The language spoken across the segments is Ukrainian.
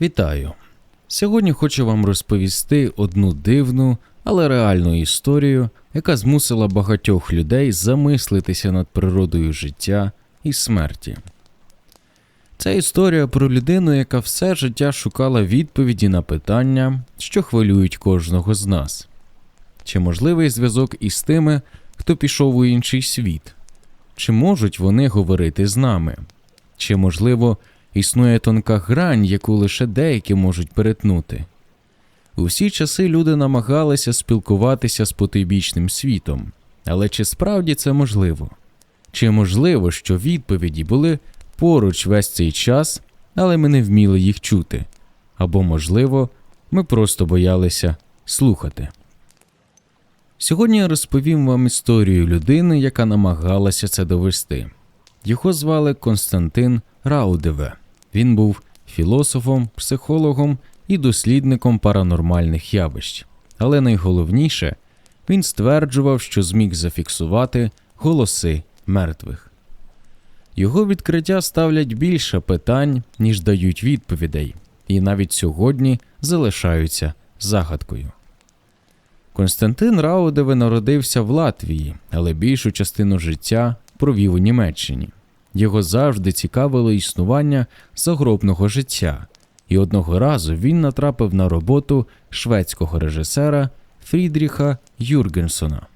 Вітаю! Сьогодні хочу вам розповісти одну дивну, але реальну історію, яка змусила багатьох людей замислитися над природою життя і смерті. Це історія про людину, яка все життя шукала відповіді на питання, що хвилюють кожного з нас. Чи можливий зв'язок із тими, хто пішов у інший світ? Чи можуть вони говорити з нами? Чи, можливо, існує тонка грань, яку лише деякі можуть перетнути? У всі часи люди намагалися спілкуватися з потойбічним світом, але чи справді це можливо? Чи можливо, що відповіді були поруч весь цей час, але ми не вміли їх чути? Або, можливо, ми просто боялися слухати? Сьогодні я розповім вам історію людини, яка намагалася це довести. Його звали Константин Раудеве. Він був філософом, психологом і дослідником паранормальних явищ. Але найголовніше, він стверджував, що зміг зафіксувати голоси мертвих. Його відкриття ставлять більше питань, ніж дають відповідей, і навіть сьогодні залишаються загадкою. Константин Раудеве народився в Латвії, але більшу частину життя провів у Німеччині. Його завжди цікавило існування загробного життя, і одного разу він натрапив на роботу шведського режисера Фрідріха Юргенсона.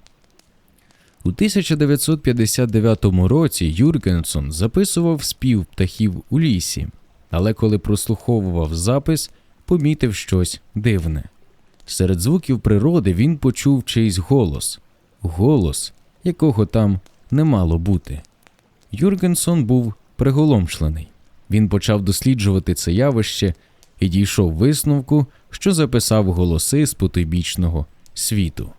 У 1959 році Юргенсон записував спів птахів у лісі, але коли прослуховував запис, помітив щось дивне. Серед звуків природи він почув чийсь голос, голос, якого там не мало бути. Юргенсон був приголомшлений. Він почав досліджувати це явище і дійшов висновку, що записав голоси з потойбічного світу.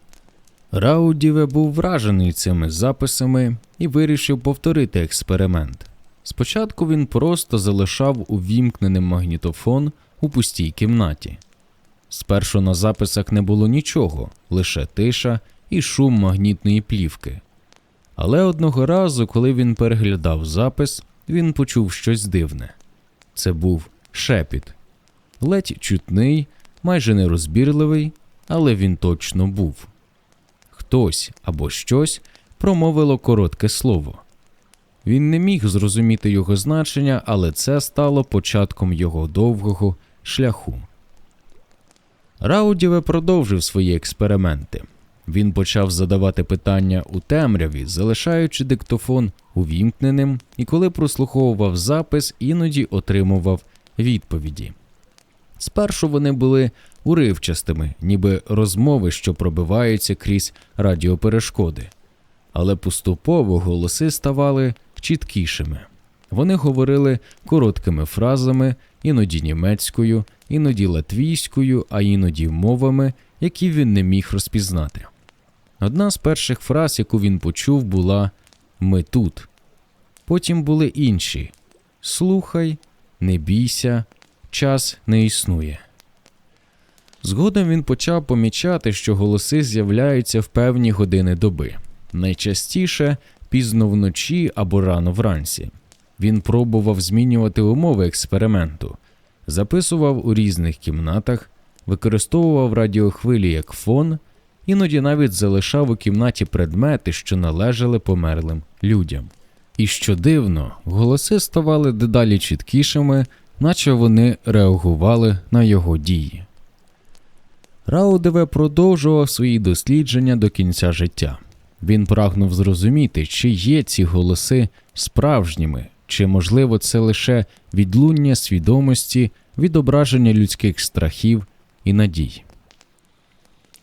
Раудіве був вражений цими записами і вирішив повторити експеримент. Спочатку він просто залишав увімкненим магнітофон у пустій кімнаті. Спершу на записах не було нічого, лише тиша і шум магнітної плівки. Але одного разу, коли він переглядав запис, він почув щось дивне. Це був шепіт, ледь чутний, майже нерозбірливий, але він точно був. Хтось або щось промовило коротке слово. Він не міг зрозуміти його значення, але це стало початком його довгого шляху. Раудіве продовжив свої експерименти. Він почав задавати питання у темряві, залишаючи диктофон увімкненим, і коли прослуховував запис, іноді отримував відповіді. Спершу вони були уривчастими, ніби розмови, що пробиваються крізь радіоперешкоди, але поступово голоси ставали чіткішими. Вони говорили короткими фразами, іноді німецькою, іноді латвійською, а іноді мовами, які він не міг розпізнати. Одна з перших фраз, яку він почув, була Ми тут. Потім були інші Слухай, не бійся, час не існує. Згодом він почав помічати, що голоси з'являються в певні години доби, найчастіше пізно вночі або рано вранці. Він пробував змінювати умови експерименту, записував у різних кімнатах, використовував радіохвилі як фон, іноді навіть залишав у кімнаті предмети, що належали померлим людям. І що дивно, голоси ставали дедалі чіткішими, наче вони реагували на його дії. Раудеве продовжував свої дослідження до кінця життя. Він прагнув зрозуміти, чи є ці голоси справжніми, чи, можливо, це лише відлуння свідомості, відображення людських страхів і надій.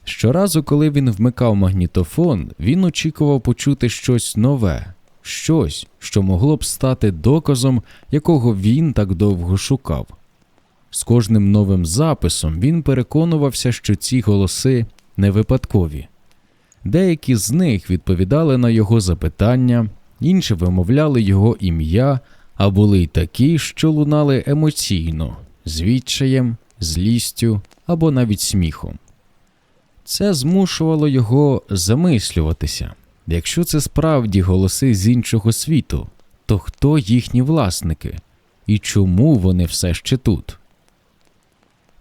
Щоразу, коли він вмикав магнітофон, він очікував почути щось нове, щось, що могло б стати доказом, якого він так довго шукав. З кожним новим записом він переконувався, що ці голоси не випадкові. Деякі з них відповідали на його запитання, інші вимовляли його ім'я, а були й такі, що лунали емоційно, з відчаєм, злістю або навіть сміхом. Це змушувало його замислюватися якщо це справді голоси з іншого світу, то хто їхні власники і чому вони все ще тут?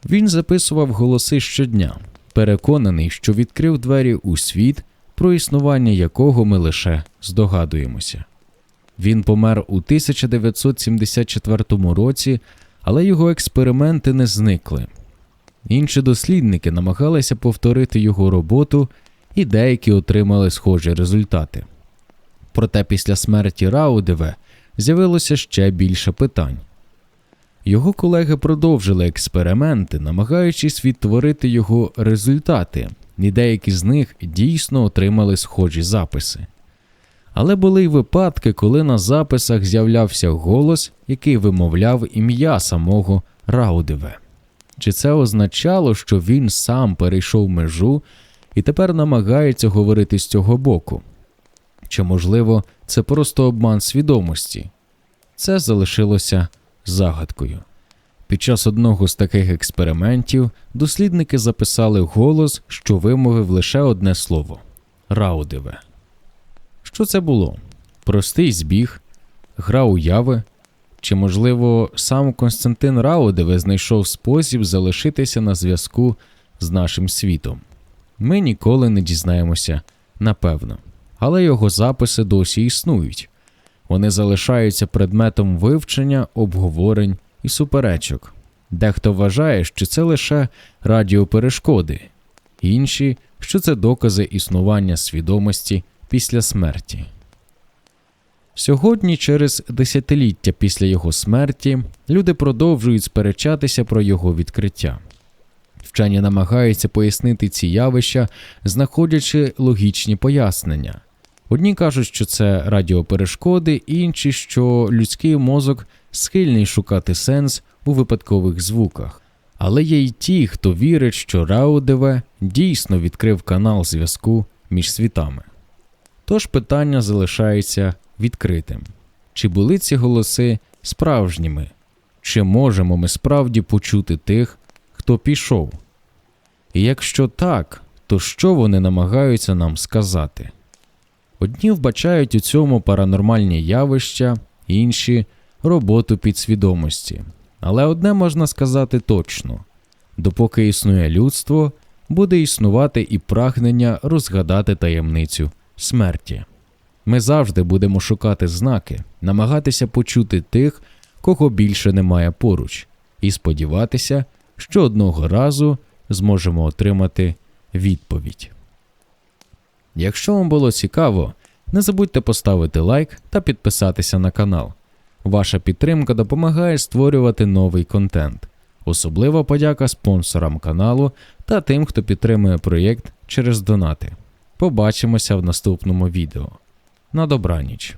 Він записував голоси щодня, переконаний, що відкрив двері у світ, про існування якого ми лише здогадуємося. Він помер у 1974 році, але його експерименти не зникли. Інші дослідники намагалися повторити його роботу, і деякі отримали схожі результати. Проте після смерті Раудеве з'явилося ще більше питань. Його колеги продовжили експерименти, намагаючись відтворити його результати, і деякі з них дійсно отримали схожі записи. Але були й випадки, коли на записах з'являвся голос, який вимовляв ім'я самого Раудеве. Чи це означало, що він сам перейшов межу і тепер намагається говорити з цього боку? Чи, можливо, це просто обман свідомості? Це залишилося загадкою. Під час одного з таких експериментів дослідники записали голос, що вимовив лише одне слово Раудеве. Що це було? Простий збіг, гра уяви? Чи, можливо, сам Константин Раудеве знайшов спосіб залишитися на зв'язку з нашим світом? Ми ніколи не дізнаємося напевно, але його записи досі існують. Вони залишаються предметом вивчення, обговорень і суперечок. Дехто вважає, що це лише радіоперешкоди, інші, що це докази існування свідомості після смерті. Сьогодні, через десятиліття після його смерті, люди продовжують сперечатися про його відкриття. Вчені намагаються пояснити ці явища, знаходячи логічні пояснення. Одні кажуть, що це радіоперешкоди, інші, що людський мозок схильний шукати сенс у випадкових звуках. Але є й ті, хто вірить, що Раудеве дійсно відкрив канал зв'язку між світами. Тож питання залишається відкритим: чи були ці голоси справжніми? Чи можемо ми справді почути тих, хто пішов? І якщо так, то що вони намагаються нам сказати? Одні вбачають у цьому паранормальні явища, інші роботу підсвідомості. Але одне можна сказати точно: допоки існує людство, буде існувати і прагнення розгадати таємницю смерті. Ми завжди будемо шукати знаки, намагатися почути тих, кого більше немає поруч, і сподіватися, що одного разу зможемо отримати відповідь. Якщо вам було цікаво, не забудьте поставити лайк та підписатися на канал. Ваша підтримка допомагає створювати новий контент. Особлива подяка спонсорам каналу та тим, хто підтримує проєкт через донати. Побачимося в наступному відео. На добраніч!